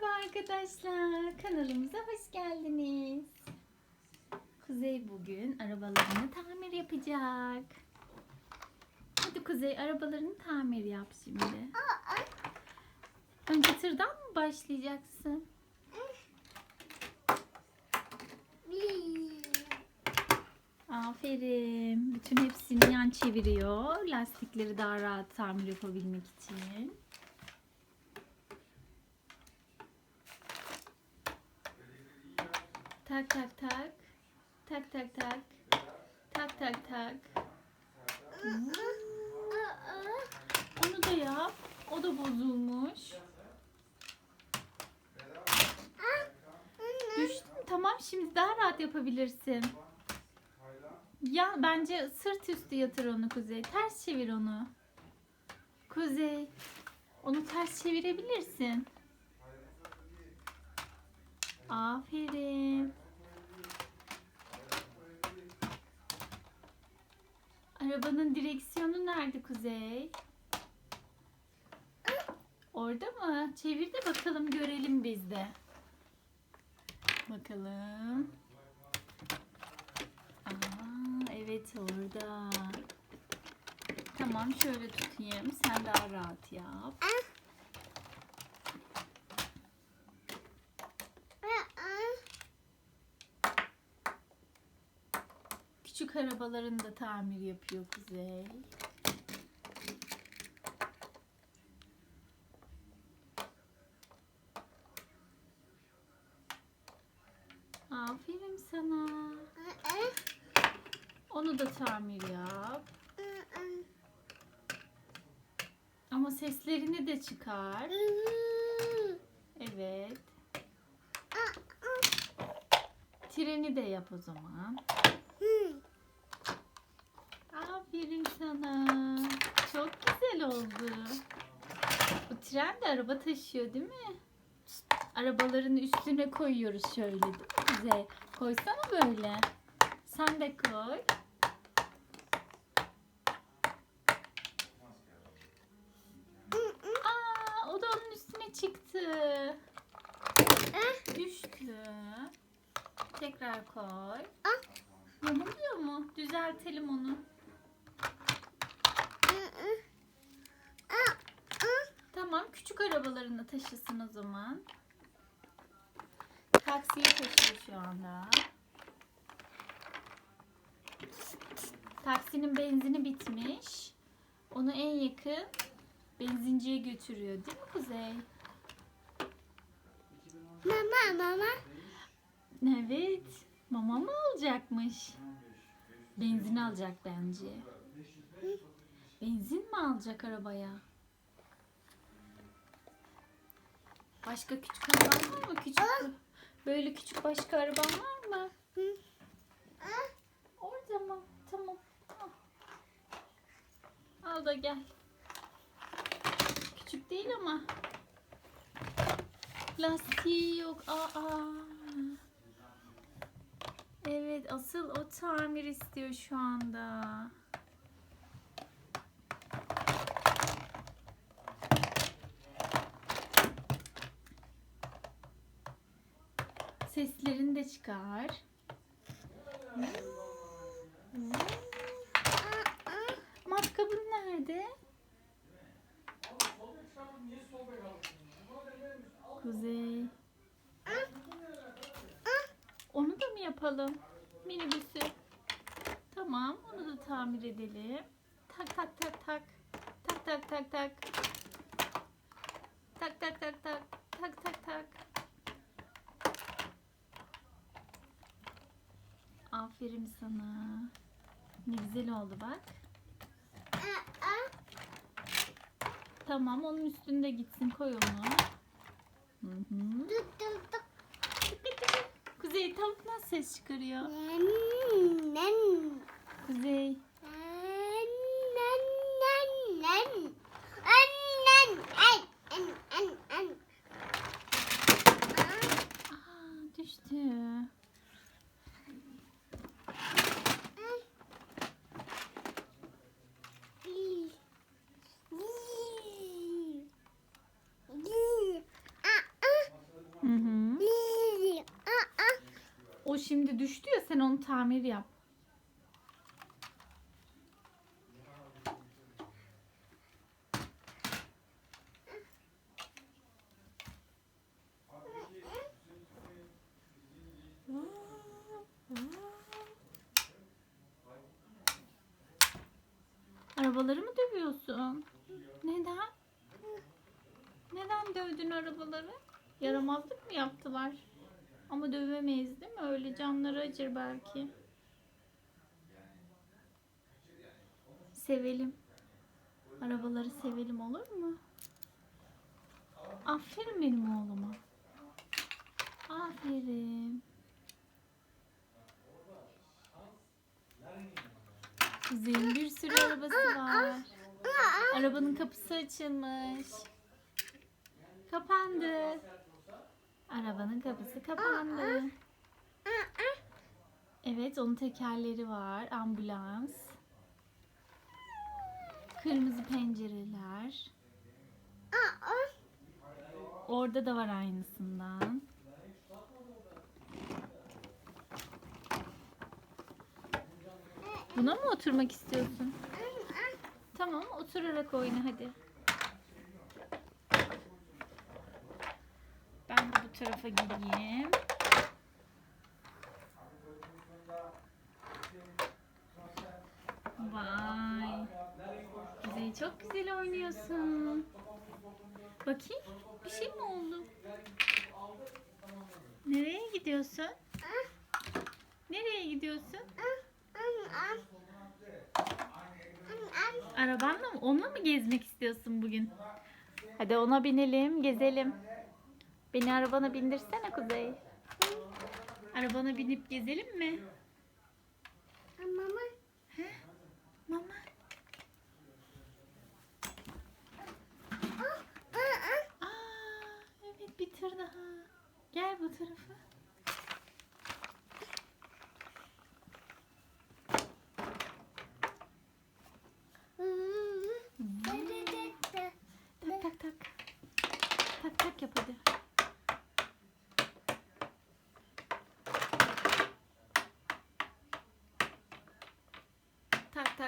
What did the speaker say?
Merhaba arkadaşlar. Kanalımıza hoş geldiniz. Kuzey bugün arabalarını tamir yapacak. Hadi Kuzey arabalarını tamir yap şimdi. Önce tırdan mı başlayacaksın? Aferin. Bütün hepsini yan çeviriyor. Lastikleri daha rahat tamir yapabilmek için. Tak tak tak. Tak tak tak. Tak tak tak. Onu da yap. O da bozulmuş. Düştün. Tamam şimdi daha rahat yapabilirsin. Ya bence sırt üstü yatır onu Kuzey. Ters çevir onu. Kuzey. Onu ters çevirebilirsin. Aferin. Arabanın direksiyonu nerede Kuzey? Orada mı? Çevir de bakalım görelim biz de. Bakalım. Aa, evet orada. Tamam şöyle tutayım. Sen daha rahat yap. Küçük arabaların da tamir yapıyor Kuzey. Aferin sana. Onu da tamir yap. Ama seslerini de çıkar. Evet. Treni de yap o zaman. Aferin sana. Çok güzel oldu. Bu tren de araba taşıyor değil mi? Arabaların üstüne koyuyoruz şöyle değil mi Kuzey? Koysana böyle. Sen de koy. Aa, o da onun üstüne çıktı. Düştü. Tekrar koy. Yamuluyor mu? Düzeltelim onu. Arabalarını taşısın o zaman. Taksiye taşıyor şu anda. Taksinin benzini bitmiş. Onu en yakın benzinciye götürüyor değil mi Kuzey? Mama mama. Evet. Mama mı alacakmış? Benzin alacak bence. Benzin mi alacak arabaya? Başka küçük araban var mı? Küçük böyle küçük başka araban var mı? Orada mı? Tamam. Al. Al da gel. Küçük değil ama. Lastiği yok. Aa. Evet, asıl o tamir istiyor şu anda. Seslerini de çıkar. Matkabın nerede? Kuzey. Onu da mı yapalım? Minibüsü. Tamam, onu da tamir edelim. Tak tak tak tak. Tak tak tak tak. Tak tak tak tak. Tak tak tak. Aferin sana. Ne güzel oldu bak. Tamam, onun üstünde gitsin. Koy onu. Kuzey tavuk nasıl ses çıkarıyor? Şimdi düştü ya sen onu tamir yap. Arabaları mı dövüyorsun? Neden? Neden dövdün arabaları? Yaramazlık mı yaptılar? Ama dövemeyiz değil mi? Öyle canları acır belki. Sevelim. Arabaları sevelim olur mu? Aferin benim oğluma. Aferin. Kuzey'in bir sürü arabası var. Arabanın kapısı açılmış. Kapandı. Arabanın kapısı kapandı. Evet, onun tekerleri var. Ambulans. Kırmızı pencereler. Orada da var aynısından. Buna mı oturmak istiyorsun? Tamam, oturarak oyna hadi. Ben de bu tarafa gideyim. Vay. Kuzey çok güzel oynuyorsun. Bakayım bir şey mi oldu? Nereye gidiyorsun? Nereye gidiyorsun? Arabanla mı? Onunla mı gezmek istiyorsun bugün? Hadi ona binelim, gezelim. Beni arabana bindirsene Kuzey. Arabana binip gezelim mi? Mama. He? Mama. Aa, evet bir tır daha. Gel bu tarafa. Tak tak tak. Tak tak yap hadi.